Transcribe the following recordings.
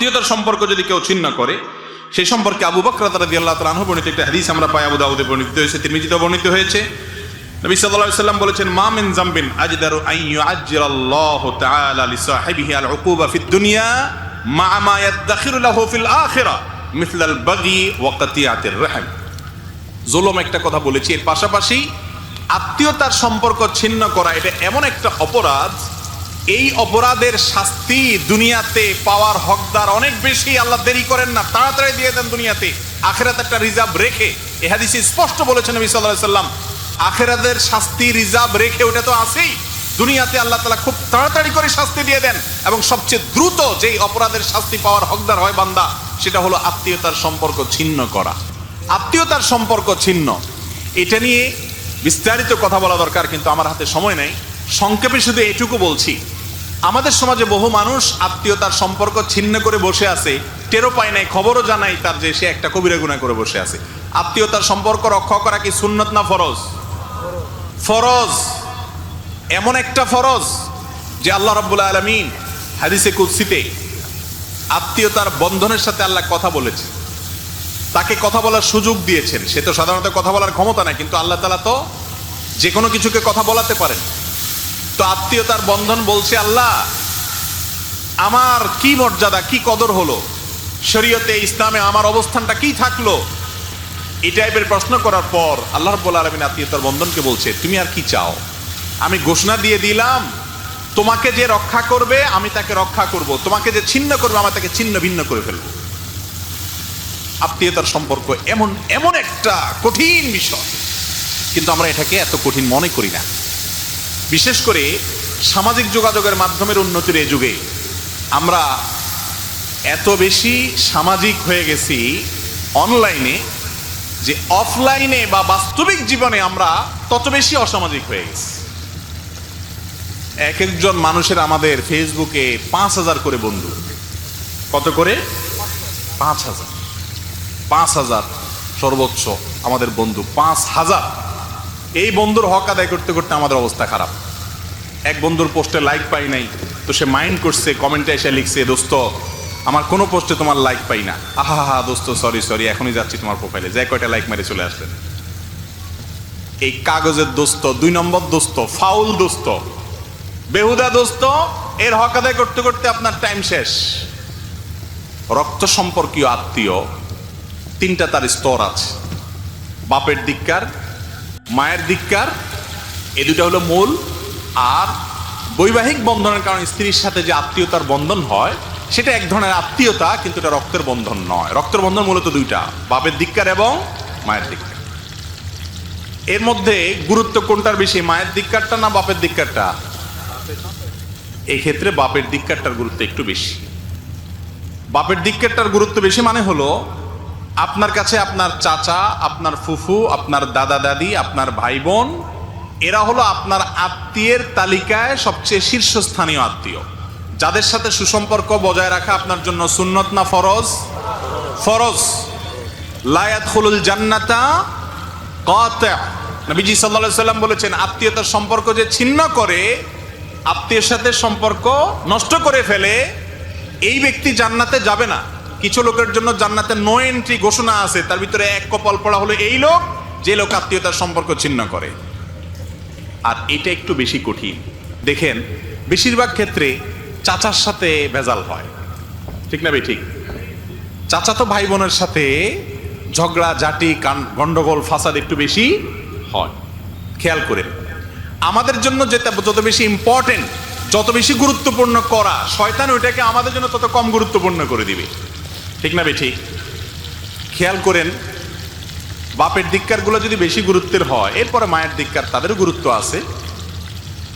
আত্মীয়তার সম্পর্ক যদি কেউ ছিন্ন করে, সেই সম্পর্কে আবু বকর রাদি আল্লাহ তালাহ বর্ণিত একটা হাদিস আমরা পাই আবু দাউদে বর্ণিত হয়েছে তিরমিজিতে বর্ণিত হয়েছে। সাল্লাম বলেছেন জামবিন দুনিয়া মা একটা কথা বলেছি, এর পাশাপাশি আত্মীয়তার সম্পর্ক ছিন্ন করা, এটা এমন একটা অপরাধ এই অপরাধের শাস্তি দুনিয়াতে পাওয়ার হকদার অনেক বেশি, আল্লাহ দেরি করেন না, তাড়াতাড়ি দিয়ে দেন দুনিয়াতে। আখেরাত একটা রিজার্ভ রেখে, এ হাদিসে স্পষ্ট বলেছেন নবী সাল্লাল্লাহু সাল্লাম, আখেরাতের শাস্তি রিজার্ভ রেখে ওটা তো আছেই। দুনিয়াতে আল্লাহ তালা খুব তাড়াতাড়ি করে শাস্তি দিয়ে দেন এবং সবচেয়ে দ্রুত যেই অপরাধের শাস্তি পাওয়ার হকদার হয় বান্দা, সেটা হলো আত্মীয়তার সম্পর্ক ছিন্ন করা। আত্মীয়তার সম্পর্ক ছিন্ন, এটা নিয়ে বিস্তারিত কথা বলা দরকার, কিন্তু আমার হাতে সময় নেই। সংক্ষেপে শুধু এটুকু বলছি আমাদের সমাজে বহু মানুষ আত্মীয়তার সম্পর্ক ছিন্ন করে বসে আছে টেরো পায় নাই, খবরও জানাই তার যে সে একটা কবিরা গুণা করে বসে আছে। আত্মীয়তার সম্পর্ক রক্ষা করা কি সুন্নত না ফরজ? ফরজ। এমন একটা ফরজ যে আল্লাহ রাব্বুল আলমিন হাদিসে কুৎসিতে আত্মীয়তার বন্ধনের সাথে আল্লাহ কথা বলেছে তাকে কথা বলার সুযোগ দিয়েছেন। সে তো সাধারণত কথা বলার ক্ষমতা নাই, কিন্তু আল্লাহ তালা তো যে কোনো কিছুকে কথা বলাতে পারেন। তো আত্মীয়তার বন্ধন বলছে, আল্লাহ, আমার কি মর্যাদা, কি কদর হলো? শরীয়তে, ইসলামে আমার অবস্থানটা কি থাকল? এই টাইপের প্রশ্ন করার পর আল্লাহ রব্বুল আলমিন আত্মীয়তার বন্ধনকে বলছে, তুমি আর কি চাও? আমি ঘোষণা দিয়ে দিলাম, তোমাকে যে রক্ষা করবে, আমি তাকে রক্ষা করব। তোমাকে যে ছিন্ন করবে, আমি তাকে ছিন্ন ভিন্ন করে ফেলব। আত্মীয়তার সম্পর্ক এমন এমন একটা কঠিন বিষয়। কিন্তু আমরা এটাকে এত কঠিন মনে করি না। বিশেষ করে সামাজিক যোগাযোগের মাধ্যমের উন্নতির এ যুগে আমরা এত বেশি সামাজিক হয়ে গেছি অনলাইনে যে অফলাইনে বা বাস্তবিক জীবনে আমরা তত বেশি অসামাজিক হয়ে গেছি। এক একজন মানুষের আমাদের ফেসবুকে পাঁচ হাজার করে বন্ধু। কত করে? পাঁচ হাজার। পাঁচ হাজার সর্বোচ্চ আমাদের বন্ধু, পাঁচ হাজার। এই বন্ধুর হক আদায় করতে করতে আমাদের অবস্থা খারাপ। এক বন্ধুর পোস্টে লাইক পাই নাই, তো সে মাইন্ড করছে কমেন্টে এসে লিখছে, দোস্ত, আমার কোনো পোস্টে তোমার লাইক পাই না। আহা হা দোস্ত সরি সরি এখনই যাচ্ছি তোমার প্রোফাইলে যে কয়টা লাইক মেরে চলে আসলেন। এই কাগজের দোস্ত, দুই নম্বর দোস্ত, ফাউল দোস্ত। বেহুদা দোস্ত, এর হক আদায় করতে করতে আপনার টাইম শেষ। রক্ত সম্পর্কীয় আত্মীয়, তিনটা তার স্তর আছে। বাপের দিককার মায়ের দিককার এ দুটা হলো মূল। আর বৈবাহিক বন্ধনের কারণে স্ত্রীর সাথে যে আত্মীয়তার বন্ধন হয়, সেটা এক ধরনের আত্মীয়তা, কিন্তু এটা রক্তের বন্ধন নয়। রক্তের বন্ধন মূলত দুইটা, বাপের দিককার এবং মায়ের দিককার এর মধ্যে গুরুত্ব কোনটার বেশি, মায়ের দিককারটা না বাপের দিককারটা এই ক্ষেত্রে বাপের দিককারটার গুরুত্ব একটু বেশি। বাপের দিককারটার গুরুত্ব বেশি মানে হলো আপনার কাছে আপনার চাচা, আপনার ফুফু, আপনার দাদা, দাদি, আপনার ভাই বোন এরা হলো আপনার আত্মীয়ের তালিকায় সবচেয়ে শীর্ষস্থানীয় আত্মীয়। যাদের সাথে সুসম্পর্ক বজায় রাখা আপনার জন্য সুন্নত না ফরজ? ফরজ। লায়াত হলুল জান্নাতা কাতা। নবীজি সাল্লাল্লাহু সাল্লাম বলেছেন, আত্মীয়তার সম্পর্ক যে ছিন্ন করে, আত্মীয়ের সাথে সম্পর্ক নষ্ট করে ফেলে, এই ব্যক্তি জান্নাতে যাবে না। কিছু লোকের জন্য জান্নাতে নো এন্ট্রি ঘোষণা আছে, তার ভিতরে এক কপাল পড়া হলো এই লোক, যে লোক আত্মীয়তার সম্পর্ক ছিন্ন করে। আর এটা একটু বেশি কঠিন। দেখেন, বেশিরভাগ ক্ষেত্রে চাচার সাথে ভেজাল হয়। ঠিক না ঠিক। চাচা তো ভাই বোনের সাথে ঝগড়া জাটি কান, গন্ডগোল, ফাসাদ একটু বেশি হয়। খেয়াল করেন। আমাদের জন্য যেটা যত বেশি ইম্পর্টেন্ট যত বেশি গুরুত্বপূর্ণ করা, শয়তান ওইটাকে আমাদের জন্য তত কম গুরুত্বপূর্ণ করে দিবে। ঠিক না, বেঠি? খেয়াল করেন, বাপের দিককারগুলো যদি বেশি গুরুত্বের হয়, এরপরে মায়ের দিককার তাদেরও গুরুত্ব আছে।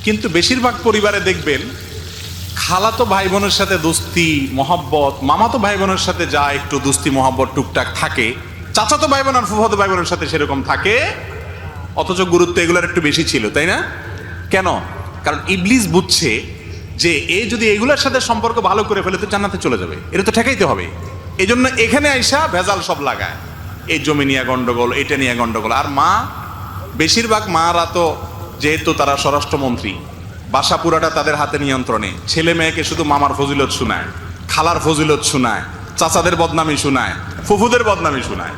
কিন্তু বেশিরভাগ পরিবারে দেখবেন, খালাতো ভাই বোনের সাথে দোস্তি, মহাব্বত, মামাতো ভাই বোনের সাথে যা একটু দোস্তি, মহাব্বত, টুকটাক থাকে, চাচাতো ভাই বোন আর ফুফাতো ভাই বোনের সাথে সেরকম থাকে, অথচ গুরুত্ব এগুলোর একটু বেশি ছিল, তাই না? কেন? কারণ ইবলিস বুঝছে যে এ যদি এগুলোর সাথে সম্পর্ক ভালো করে ফেলে, তো জান্নাতে চলে যাবে। এটা তো ঠেকাইতে হবে। এই জন্য এখানে আইসা ভেজাল সব লাগায়। এই জমি নিয়ে গন্ডগোল, এটা নিয়ে গন্ডগোল। আর মা, বেশিরভাগ মারা তো যেহেতু তারা স্বরাষ্ট্রমন্ত্রী, বাসা পুরাটা তাদের হাতে নিয়ন্ত্রণে। ছেলে মেয়েকে শুধু মামার ফজিলত শোনায়, খালার ফজিলত শোনায়, চাচাদের বদনামি শোনায়, ফুফুদের বদনামি শোনায়।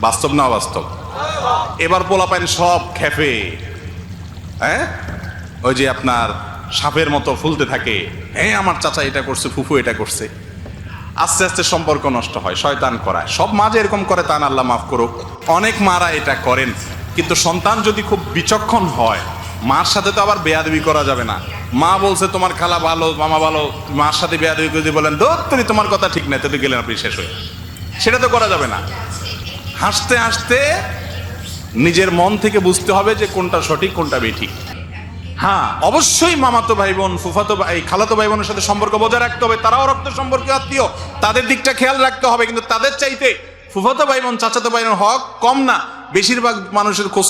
বাস্তব না অবাস্তব? এবার পোলাপাইন সব খেপে হ্যাঁ? ওই যে আপনার সাপের মতো ফুলতে থাকে হ্যাঁ আমার চাচা এটা করছে, ফুফু এটা করছে। আস্তে আস্তে সম্পর্ক নষ্ট হয়, শয়তান করায়। সব মা যে এরকম করে তান আল্লাহ মাফ করুক। অনেক মারা এটা করেন, কিন্তু সন্তান যদি খুব বিচক্ষণ হয়, মার সাথে তো আবার বেয়াদবি করা যাবে না। মা বলছে, তোমার খালা ভালো, মামা ভালো, মার সাথে বেয়াদবি দিয়ে বলেন দত্তরি তোমার কথা ঠিক নাই তো গেলেন আপনি শেষ হয়ে। সেটা তো করা যাবে না। হাসতে হাসতে নিজের মন থেকে বুঝতে হবে যে কোনটা সঠিক, কোনটা বেঠিক। হ্যাঁ অবশ্যই মামাতো ভাই বোন ফুফাতো ভাই, খালাতো ভাই বোনের সাথে সম্পর্ক বজায় রাখতে হবে, তারাও রক্ত সম্পর্কে আত্মীয়, তাদের দিকটা খেয়াল রাখতে হবে, কিন্তু তাদের চাইতে ফুফাতো ভাই বোন চাচাতো ভাই বোন হক কম না, বেশিরভাগ মানুষের খোঁজ